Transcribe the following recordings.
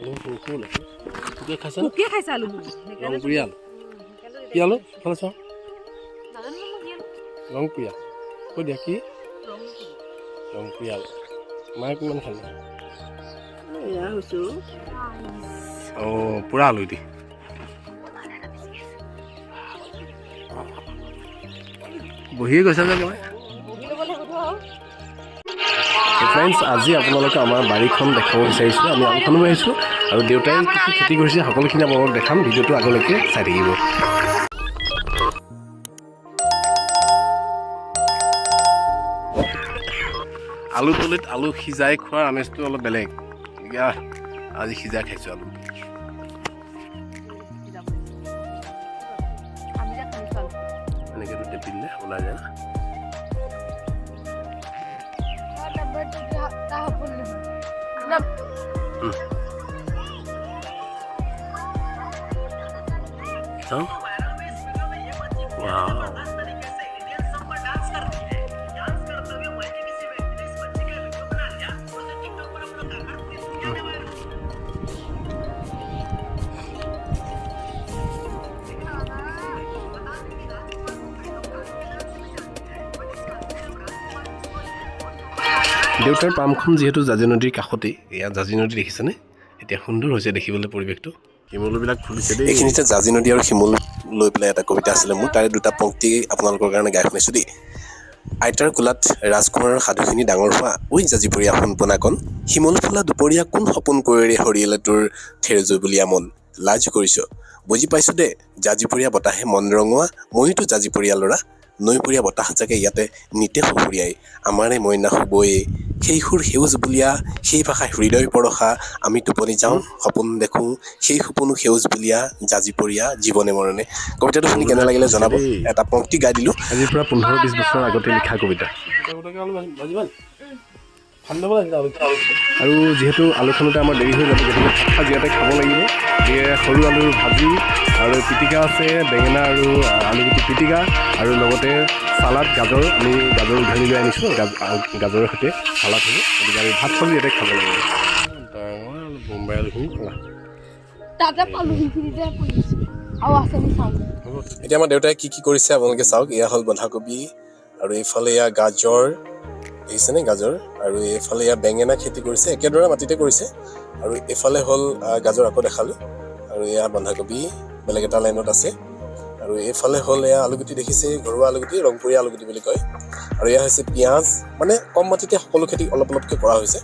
আলু সৰু সৰু ওলাইছে পোকে খাইছে পোকে খাইছে সেইকাৰণে ৰংপুৰীয়া আলু কি আলু চাওঁ আলু। ৰংপুৰীয়া কৈ দিয়া কি। ৰংপুৰীয়া আলু মায়ে কিমান খালে অঁ পূৰা আলু দি বহিয়ে গৈছে যে মই ফ্ৰেণ্ডছ আজি আপোনালোকে আমাৰ বাৰীখন দেখাব বিচাৰিছোঁ আমি আলুখনো আহিছোঁ আৰু দেউতাই কি খেতি কৰিছে সকলোখিনি আপোনালোকক দেখাম, ভিডিঅ'টো আগলৈকে চাই থাকিব। আলু তলিত আলু সিজাই খোৱাৰ আমেজটো অলপ বেলেগ। এতিয়া আজি সিজাই খাইছোঁ আলু। এনেকৈতো টেপি দিলে ওলাই যায় kahapon na hmm. so wow. দেউতাৰ পামখন যিহেতু জাজি নদীৰ কাষতেই ইয়াত জাজি নদী দেখিছেনে? এতিয়া সুন্দৰ হৈছে দেখিবলৈ পৰিৱেশটো। শিমলুবিলাক ফুলিছে দেই। এইখিনিতে জাজি নদী আৰু শিমল লৈ পেলাই এটা কবিতা আছিলে মোৰ। তাৰে দুটা পংক্তি আপোনালোকৰ কাৰণে গাই শুনাইছোঁ দেই। আইতাৰ কোলাত ৰাজকুমাৰৰ সাধুখিনি ডাঙৰ হোৱা ঐ জাজিপৰীয়া সোণ পোনাকণ শিমল ফুলা দুপৰীয়া কোন সপোন কৰিৰে সৰিয়ালে তোৰ থেৰেজৈ বুলিয়া মন লাজ কৰিছ। বুজি পাইছোঁ দে জাজিপৰীয়া বতাহে মন ৰঙোৱা ময়োতো জাজিপৰীয়া ল'ৰা। নৈপৰীয়া বতাহজাকে ইয়াতে নিতে সুফুৰিয়াই আমাৰে মইনা শুবয়ে। সেই সুৰ সেউজ বুলিয়া সেই ভাষা হৃদয় পৰশা আমি টোপনি যাওঁ সপোন দেখোঁ। সেই সপোনো সেউজ বুলীয়া জাজিপৰীয়া জীৱনে মৰণে। কবিতাটো শুনি কেনে লাগিলে জনাব? এটা পংক্তি গাই দিলোঁ। আজিৰ পৰা পোন্ধৰ বিছ বছৰ আগতে লিখা কবিতা। আৰু যিহেতু আলুখনতে আমাৰ দেৰি হৈ যাব গতিকে ভাত সাজ ইয়াতে খাব লাগিব। গতিকে সৰু আলুৰ ভাজি আৰু পিটিকা আছে বেঙেনা আৰু আলুগুটি পিটিকা আৰু লগতে চালাড গাজৰ। আমি গাজৰ উঘালি লৈ আনিছোঁ গাজ গাজৰৰ সৈতে চালাড হ'ব। গতিকে আমি ভাত সাজ ইয়াতে খাব লাগিব। বোম্বাই আলুখিনি খোলা? তাতে পালো সেইখিনিতে পৰিছে আৰু আছে নি চাওঁ হ'ব। এতিয়া আমাৰ দেউতাই কি কি কৰিছে আপোনালোকে চাওক। এয়া হ'ল বন্ধাকবি আৰু এইফালে এয়া গাজৰ দেখিছেনে গাজৰ আৰু এইফালে এয়া বেঙেনা খেতি কৰিছে একেদৰে মাটিতে কৰিছে। আৰু এইফালে হ'ল গাজৰ আকৌ দেখালোঁ। আৰু এয়া বন্ধাকবি বেলেগ এটা লাইনত আছে। আৰু এইফালে হ'ল এয়া আলুগুটি দেখিছে ঘৰুৱা আলুগুটি ৰংপুৰীয়া আলুগুটি বুলি কয়। আৰু এয়া হৈছে পিঁয়াজ মানে কম মাটিতে সকলো খেতি অলপ অলপকৈ কৰা হৈছে।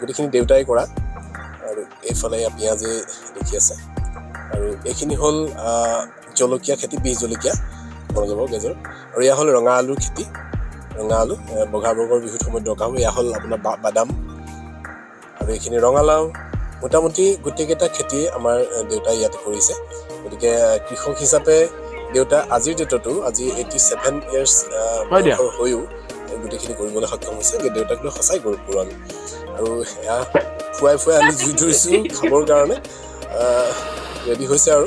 গোটেইখিনি দেউতাই কৰা। আৰু এইফালে এয়া পিঁয়াজে দেখি আছে। আৰু এইখিনি হ'ল জলকীয়া খেতি বীজ জলকীয়া। বনজাবৰ গাজৰ। আৰু এয়া হ'ল ৰঙা আলুৰ খেতি। ৰঙা আলু এ, বগা বগৰ বিহুত সময়ত দৰকাৰ হয় এয়া হ'ল আপোনাৰ বা- বাদাম আৰু এইখিনি ৰঙালাও। মোটামুটি গোটেইকেইটা খেতিয়ে আমাৰ দেউতাই ইয়াতে কৰিছে। গতিকে কৃষক হিচাপে দেউতা আজিৰ ডেটতো আজি এইটি ছেভেন ইয়াৰ্ছ। হৈও গোটেইখিনি কৰিবলৈ সক্ষম হৈছে। গতিকে দেউতাক লৈ সঁচাই গৌৰৱ আমি আৰু এয়া ফুৱাই ফুৱাই আমি জুই ধৰিছোঁ খাবৰ কাৰণে। ৰেডি হৈছে আৰু।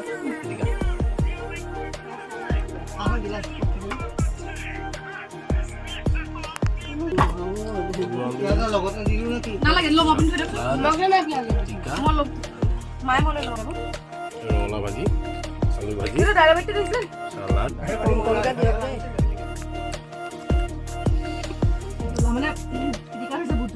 নালাগে লগ আপুনি থৈ দিয়ক লগে লাগে মই লগ মায়ে মনে লগাব মানে পিটিকা হৈছে বুট